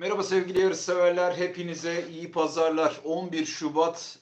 Merhaba sevgili yarışseverler. Hepinize iyi pazarlar. 11 Şubat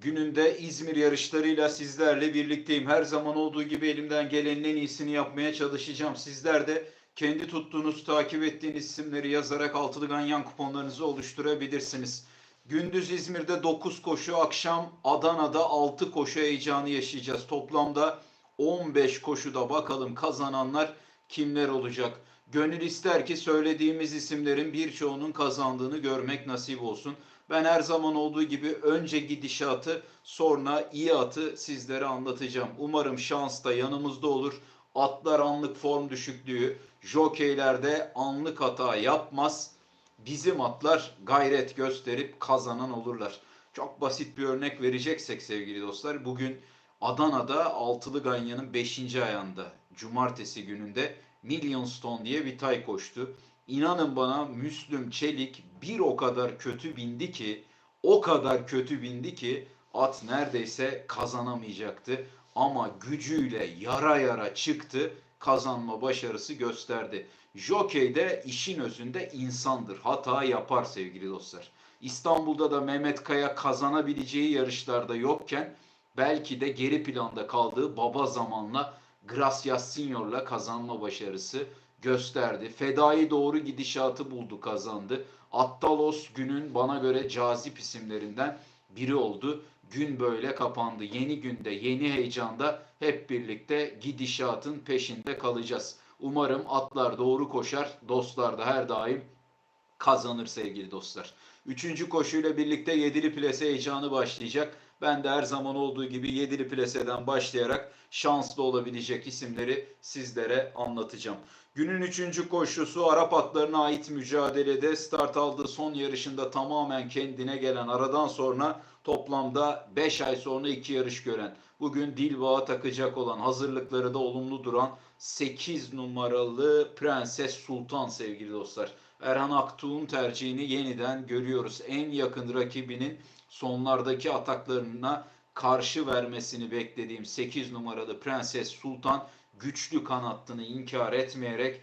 gününde İzmir yarışlarıyla sizlerle birlikteyim. Her zaman olduğu gibi elimden gelenin en iyisini yapmaya çalışacağım. Sizler de kendi tuttuğunuz, takip ettiğiniz isimleri yazarak altılı ganyan kuponlarınızı oluşturabilirsiniz. Gündüz İzmir'de 9 koşu, akşam Adana'da 6 koşu heyecanı yaşayacağız. Toplamda 15 koşuda bakalım kazananlar kimler olacak? Gönül ister ki söylediğimiz isimlerin birçoğunun kazandığını görmek nasip olsun. Ben her zaman olduğu gibi önce gidişatı sonra iyi atı sizlere anlatacağım. Umarım şans da yanımızda olur. Atlar anlık form düşüklüğü, jokeylerde anlık hata yapmaz. Bizim atlar gayret gösterip kazanan olurlar. Çok basit bir örnek vereceksek sevgili dostlar. Bugün Adana'da Altılı Ganyan'ın 5. ayağında cumartesi gününde Million Stone diye bir tay koştu. İnanın bana Müslüm Çelik bir o kadar kötü bindi ki o kadar kötü bindi ki at neredeyse kazanamayacaktı. Ama gücüyle yara yara çıktı kazanma başarısı gösterdi. Jockey de işin özünde insandır. Hata yapar sevgili dostlar. İstanbul'da da Mehmet Kaya kazanabileceği yarışlarda yokken belki de geri planda kaldığı baba zamanla Gracias Senior'la kazanma başarısı gösterdi. Fedai doğru gidişatı buldu kazandı. Attalos günün bana göre cazip isimlerinden biri oldu. Gün böyle kapandı. Yeni günde, yeni heyecanda hep birlikte gidişatın peşinde kalacağız. Umarım atlar doğru koşar. Dostlar da her daim kazanır sevgili dostlar. Üçüncü koşuyla birlikte yedili plase heyecanı başlayacak. Ben de her zaman olduğu gibi yedili plaseden başlayarak şanslı olabilecek isimleri sizlere anlatacağım. Günün üçüncü koşusu Arap atlarına ait mücadelede start aldığı son yarışında tamamen kendine gelen aradan sonra toplamda 5 ay sonra iki yarış gören bugün dil bağı takacak olan hazırlıkları da olumlu duran 8 numaralı Prenses Sultan sevgili dostlar. Erhan Aktuğ'un tercihini yeniden görüyoruz. En yakın rakibinin sonlardaki ataklarına karşı vermesini beklediğim 8 numaralı Prenses Sultan güçlü kanattını inkar etmeyerek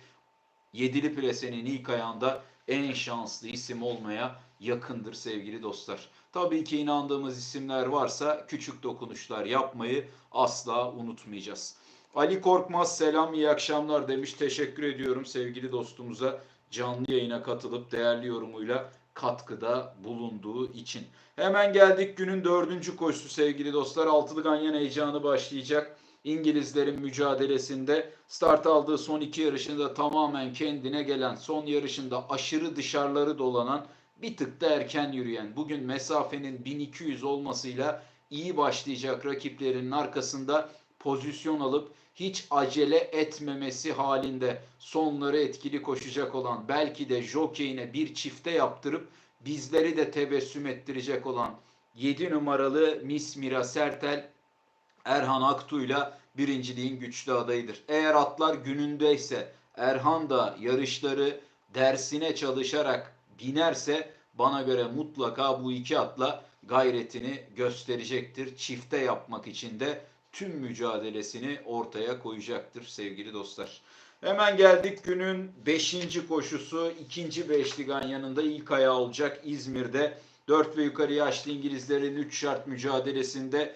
yedili plesenin ilk ayağında en şanslı isim olmaya yakındır sevgili dostlar. Tabii ki inandığımız isimler varsa küçük dokunuşlar yapmayı asla unutmayacağız. Ali Korkmaz selam iyi akşamlar demiş. Teşekkür ediyorum sevgili dostumuza canlı yayına katılıp değerli yorumuyla katkıda bulunduğu için. Hemen geldik günün dördüncü koşusu sevgili dostlar. Altılı Ganyan heyecanı başlayacak. İngilizlerin mücadelesinde start aldığı son iki yarışında tamamen kendine gelen, son yarışında aşırı dışarıları dolanan, bir tık da erken yürüyen, bugün mesafenin 1200 olmasıyla iyi başlayacak rakiplerinin arkasında pozisyon alıp hiç acele etmemesi halinde sonları etkili koşacak olan belki de jokeyine bir çifte yaptırıp bizleri de tebessüm ettirecek olan 7 numaralı Miss Mira Sertel Erhan Aktu'yla birinciliğin güçlü adayıdır. Eğer atlar günündeyse Erhan da yarışları dersine çalışarak binerse bana göre mutlaka bu iki atla gayretini gösterecektir. Çifte yapmak için de tüm mücadelesini ortaya koyacaktır sevgili dostlar. Hemen geldik günün 5. koşusu. ikinci beşli ganyanında ilk ayağı olacak İzmir'de. 4 ve yukarı yaşlı İngilizlerin 3 şart mücadelesinde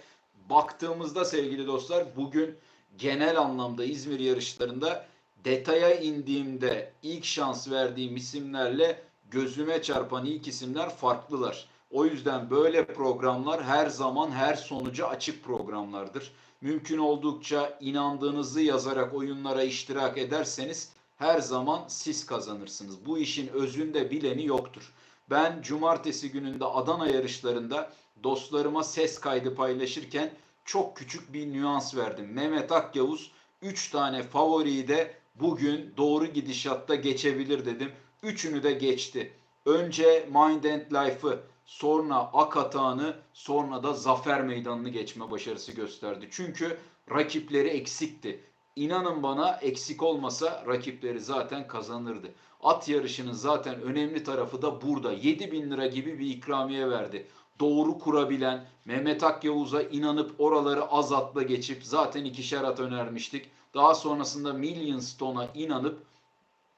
baktığımızda sevgili dostlar bugün genel anlamda İzmir yarışlarında detaya indiğimde ilk şans verdiğim isimlerle gözüme çarpan ilk isimler farklılar. O yüzden böyle programlar her zaman her sonuca açık programlardır. Mümkün oldukça inandığınızı yazarak oyunlara iştirak ederseniz her zaman siz kazanırsınız. Bu işin özünde bileni yoktur. Ben cumartesi gününde Adana yarışlarında dostlarıma ses kaydı paylaşırken çok küçük bir nüans verdim. Mehmet Akyavuz 3 tane favoriyi de bugün doğru gidişatta geçebilir dedim. Üçünü de geçti. Önce Mind and Life'ı, sonra Ak Atağı'nı, sonra da Zafer Meydanı'nı geçme başarısı gösterdi. Çünkü rakipleri eksikti. İnanın bana eksik olmasa rakipleri zaten kazanırdı. At yarışının zaten önemli tarafı da burada. 7 bin lira gibi bir ikramiye verdi. Doğru kurabilen Mehmet Akyavuz'a inanıp oraları az atla geçip zaten ikişer at önermiştik. Daha sonrasında Million Stone'a inanıp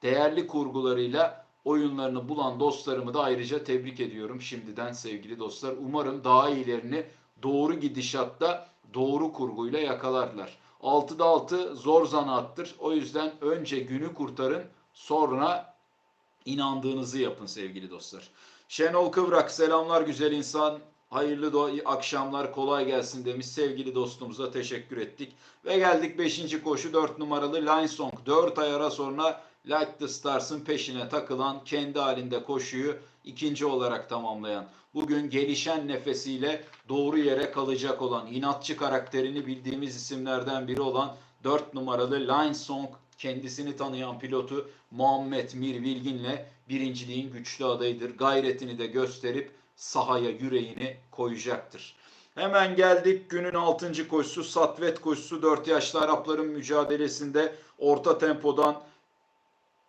değerli kurgularıyla oyunlarını bulan dostlarımı da ayrıca tebrik ediyorum şimdiden sevgili dostlar. Umarım daha iyilerini doğru gidişatta doğru kurguyla yakalarlar. 6'da 6 zor zanaattır. O yüzden önce günü kurtarın sonra inandığınızı yapın sevgili dostlar. Şenol Kıvrak selamlar güzel insan. Hayırlı akşamlar kolay gelsin demiş sevgili dostumuza teşekkür ettik. Ve geldik 5. koşu 4 numaralı Linesong. 4 ay ara sonra Light the Stars'ın peşine takılan kendi halinde koşuyu ikinci olarak tamamlayan bugün gelişen nefesiyle doğru yere kalacak olan inatçı karakterini bildiğimiz isimlerden biri olan 4 numaralı Linesong kendisini tanıyan pilotu Muhammed Mir Bilgin'le birinciliğin güçlü adayıdır. Gayretini de gösterip sahaya yüreğini koyacaktır. Hemen geldik günün 6. koşusu Satvet koşusu 4 yaşlı Arapların mücadelesinde orta tempodan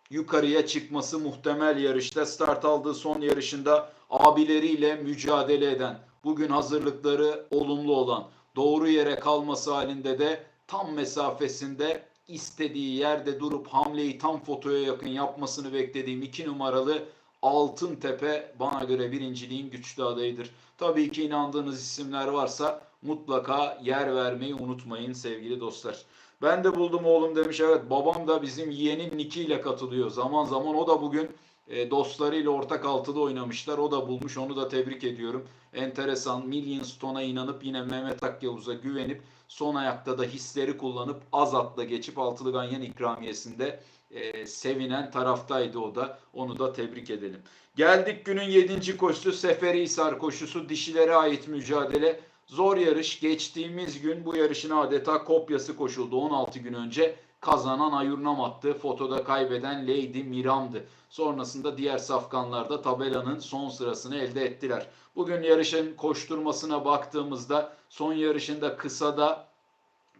yukarıya çıkması muhtemel yarışta start aldığı son yarışında abileriyle mücadele eden bugün hazırlıkları olumlu olan doğru yere kalması halinde de tam mesafesinde istediği yerde durup hamleyi tam fotoya yakın yapmasını beklediğim 2 numaralı Altın Tepe bana göre birinciliğin güçlü adayıdır. Tabii ki inandığınız isimler varsa mutlaka yer vermeyi unutmayın sevgili dostlar. Ben de buldum oğlum demiş. Evet babam da bizim yeğenin Niki ile katılıyor. Zaman zaman o da bugün e, dostlarıyla ortak altıda oynamışlar. O da bulmuş. Onu da tebrik ediyorum. Enteresan. Million Stone'a inanıp yine Mehmet Akyavuz'a güvenip son ayakta da hisleri kullanıp az atla geçip altılı ganyan ikramiyesinde e, sevinen taraftaydı o da. Onu da tebrik edelim. Geldik günün 7. koşusu Seferihisar koşusu. Dişilere ait mücadele. Zor yarış. Geçtiğimiz gün bu yarışın adeta kopyası koşuldu. 16 gün önce kazanan Ayurnam attı. Fotoda kaybeden Lady Miram'dı. Sonrasında diğer safkanlar da tabelanın son sırasını elde ettiler. Bugün yarışın koşturmasına baktığımızda son yarışında kısada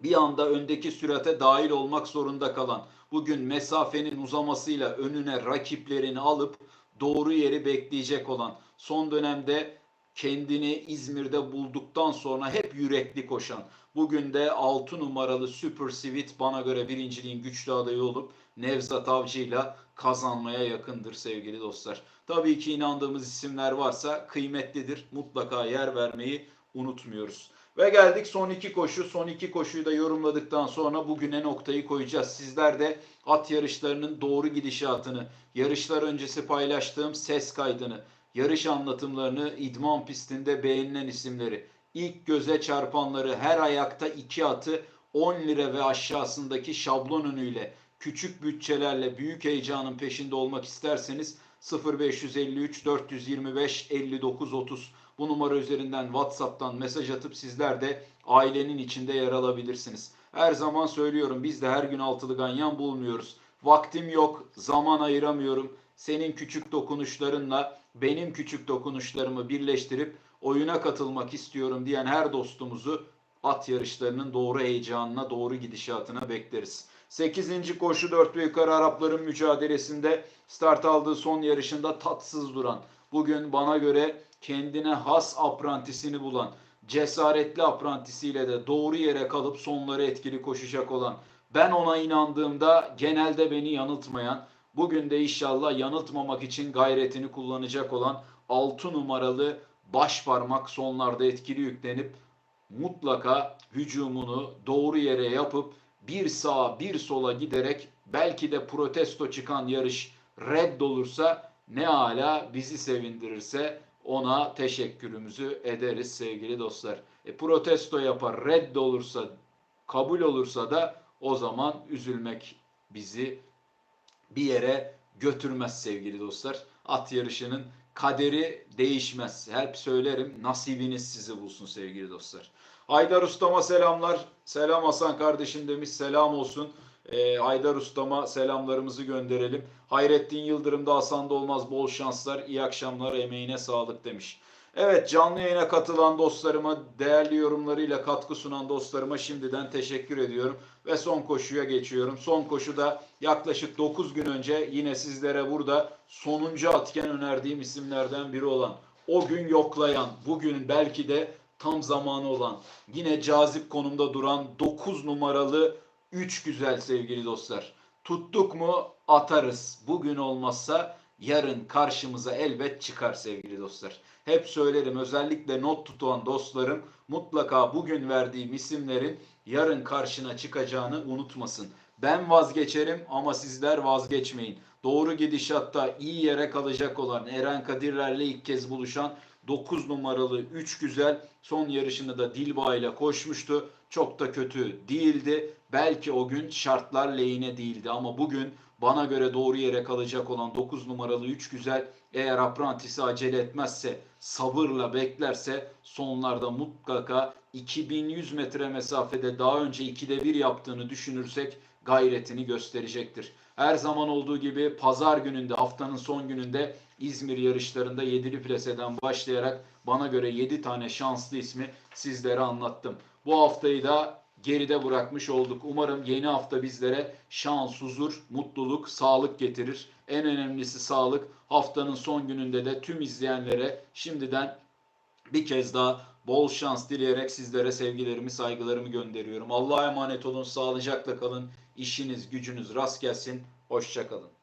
bir anda öndeki sürate dahil olmak zorunda kalan bugün mesafenin uzamasıyla önüne rakiplerini alıp doğru yeri bekleyecek olan son dönemde kendini İzmir'de bulduktan sonra hep yürekli koşan bugün de 6 numaralı Super Sweet bana göre birinciliğin güçlü adayı olup Nevzat Avcı'yla kazanmaya yakındır sevgili dostlar. Tabii ki inandığımız isimler varsa kıymetlidir. Mutlaka yer vermeyi unutmuyoruz. Ve geldik son iki koşu. Son iki koşuyu da yorumladıktan sonra bugüne noktayı koyacağız. Sizler de at yarışlarının doğru gidişatını, yarışlar öncesi paylaştığım ses kaydını, yarış anlatımlarını, idman pistinde beğenilen isimleri, ilk göze çarpanları, her ayakta iki atı 10 lira ve aşağısındaki şablon önüyle, küçük bütçelerle büyük heyecanın peşinde olmak isterseniz 0553 425 59 30 bu numara üzerinden WhatsApp'tan mesaj atıp sizler de ailenin içinde yer alabilirsiniz. Her zaman söylüyorum biz de her gün altılı ganyan bulmuyoruz. Vaktim yok, zaman ayıramıyorum. Senin küçük dokunuşlarınla benim küçük dokunuşlarımı birleştirip oyuna katılmak istiyorum diyen her dostumuzu at yarışlarının doğru heyecanına, doğru gidişatına bekleriz. 8. koşu 4 ve yukarı Arapların mücadelesinde start aldığı son yarışında tatsız duran, bugün bana göre kendine has aprantisini bulan, cesaretli aprantisiyle de doğru yere kalıp sonları etkili koşacak olan, ben ona inandığımda genelde beni yanıltmayan, bugün de inşallah yanıltmamak için gayretini kullanacak olan 6 numaralı baş parmak sonlarda etkili yüklenip mutlaka hücumunu doğru yere yapıp bir sağa bir sola giderek belki de protesto çıkan yarış reddolursa ne hala bizi sevindirirse ona teşekkürümüzü ederiz sevgili dostlar. E, protesto yapar reddolursa kabul olursa da o zaman üzülmek bizi bir yere götürmez sevgili dostlar. At yarışının kaderi değişmez. Hep söylerim nasibiniz sizi bulsun sevgili dostlar. Haydar Ustama selamlar. Selam Hasan kardeşim demiş. Selam olsun. Ee, Haydar Ustama selamlarımızı gönderelim. Hayrettin Yıldırım da Hasan'da olmaz. Bol şanslar. İyi akşamlar. Emeğine sağlık demiş. Evet canlı yayına katılan dostlarıma, değerli yorumlarıyla katkı sunan dostlarıma şimdiden teşekkür ediyorum. Ve son koşuya geçiyorum. Son koşuda yaklaşık 9 gün önce yine sizlere burada sonuncu atken önerdiğim isimlerden biri olan, o gün yoklayan, bugün belki de tam zamanı olan, yine cazip konumda duran 9 numaralı 3 güzel sevgili dostlar. Tuttuk mu atarız. Bugün olmazsa yarın karşımıza elbet çıkar sevgili dostlar. Hep söylerim özellikle not tutan dostlarım mutlaka bugün verdiğim isimlerin yarın karşına çıkacağını unutmasın. Ben vazgeçerim ama sizler vazgeçmeyin. Doğru gidişatta iyi yere kalacak olan Eren Kadirler'le ilk kez buluşan 9 numaralı 3 güzel son yarışını da Dilba ile koşmuştu. Çok da kötü değildi. Belki o gün şartlar lehine değildi ama bugün bana göre doğru yere kalacak olan 9 numaralı 3 güzel eğer aprantisi acele etmezse sabırla beklerse sonlarda mutlaka 2100 metre mesafede daha önce 2'de 1 yaptığını düşünürsek gayretini gösterecektir. Her zaman olduğu gibi pazar gününde haftanın son gününde İzmir yarışlarında yedili plaseden başlayarak bana göre 7 tane şanslı ismi sizlere anlattım. Bu haftayı da geride bırakmış olduk. Umarım yeni hafta bizlere şans, huzur, mutluluk, sağlık getirir. En önemlisi sağlık. Haftanın son gününde de tüm izleyenlere şimdiden bir kez daha bol şans dileyerek sizlere sevgilerimi, saygılarımı gönderiyorum. Allah'a emanet olun, sağlıcakla kalın. İşiniz, gücünüz rast gelsin. Hoşça kalın.